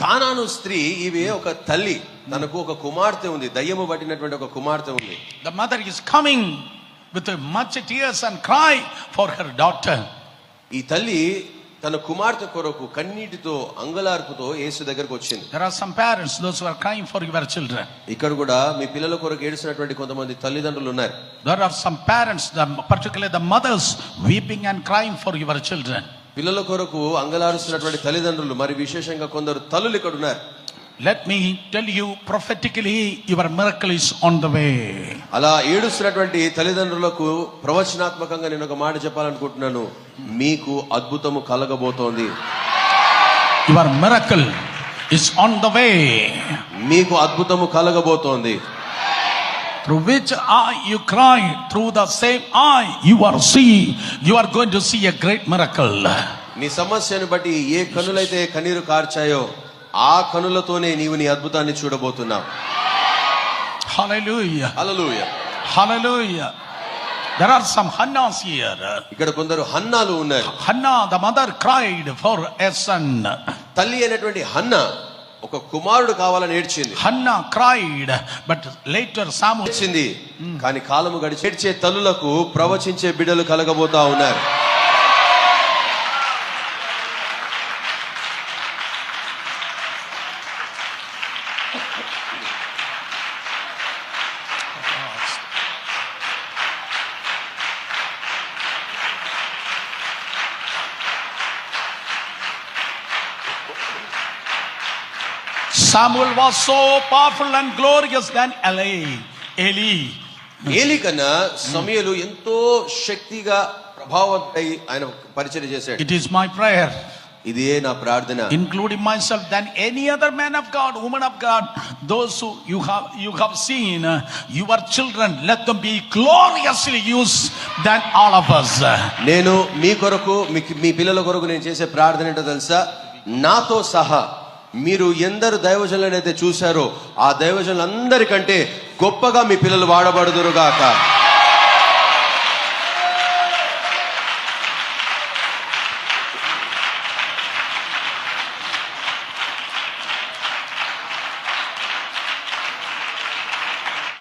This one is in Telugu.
కానాను స్త్రీ ఇవి ఒక తల్లి. తనకు ఒక కుమార్తె ఉంది. దయ్యము పట్టినటువంటి ఒక కుమార్తె ఉంది. The mother is coming with much tears and cry for her daughter ఈ తల్లి తన కుమార్తె కొరకు కన్నీటితో అంగలార్పుతో యేసు దగ్గరకు వచ్చింది. There are some parents those are crying for your children ఇక్కడ కూడా మీ పిల్లల కొరకు ఏడిసినటువంటి కొంతమంది తల్లిదండ్రులు ఉన్నారు. There are some parents the particular the mothers weeping and crying for your children పిల్లల కొరకు అంగలారుస్తున్నటువంటి తల్లిదండ్రులు మరి విశేషంగా కొందరు తల్లులు ఇక్కడ ఉన్నారు Let me tell you prophetically, your miracle is on the way. అలా ఏడుస్తున్నటువంటి తల్లిదండ్రులకు ప్రవచనాత్మకంగా నేను ఒక మాట చెప్పాలనుకుంటున్నాను మీకు అద్భుతము కలగబోతోంది Your miracle is on the way. మీకు అద్భుతము కలగబోతోంది Through which eye you cry, through the same eye you are see, you are going to see a great miracle. నీ సమస్యను బట్టి ఏ కనులైతే కన్నీరు కార్చాయో ఆ కనులతోనే నీవు నీ అద్భుతాన్ని చూడబోతున్నావు Hallelujah. Hallelujah Hallelujah. There are some Hannahs here. ఇక్కడ కొందరు హన్నాలు ఉన్నారు Hannah, the mother, cried for a son. తల్లి అయినటువంటి హన్న ఒక కుమారుడు కావాలని ఏడ్చింది Hannah cried, but later Samuel. ఏడ్చింది కానీ కాలము గడిచి ఏడ్చే తల్లులకు ప్రవచించే బిడ్డలు కలగబోతా ఉన్నారు Samuel was so powerful and glorious than Eli. Eli. ఏలి కన్నా సమయలు ఎంతో శక్తిగా ప్రభావంతై ఆయన పరిచయం చేశాడు It is my prayer, ఇదే నా ప్రార్థన including myself, than any other man of God, woman of God, those who you have you have seen, uh, your children, let them be gloriously used than all of us. నేను మీ కొరకు మీ మీ పిల్లల కొరకు నేను చేసే ప్రార్థన ఏంటో తెలుసా నాతో సహా మీరు ఎందరు దైవజనులనైతే చూశారో ఆ దైవజనులందరికంటే గొప్పగా మీ పిల్లలు వాడబడుదురుగాక.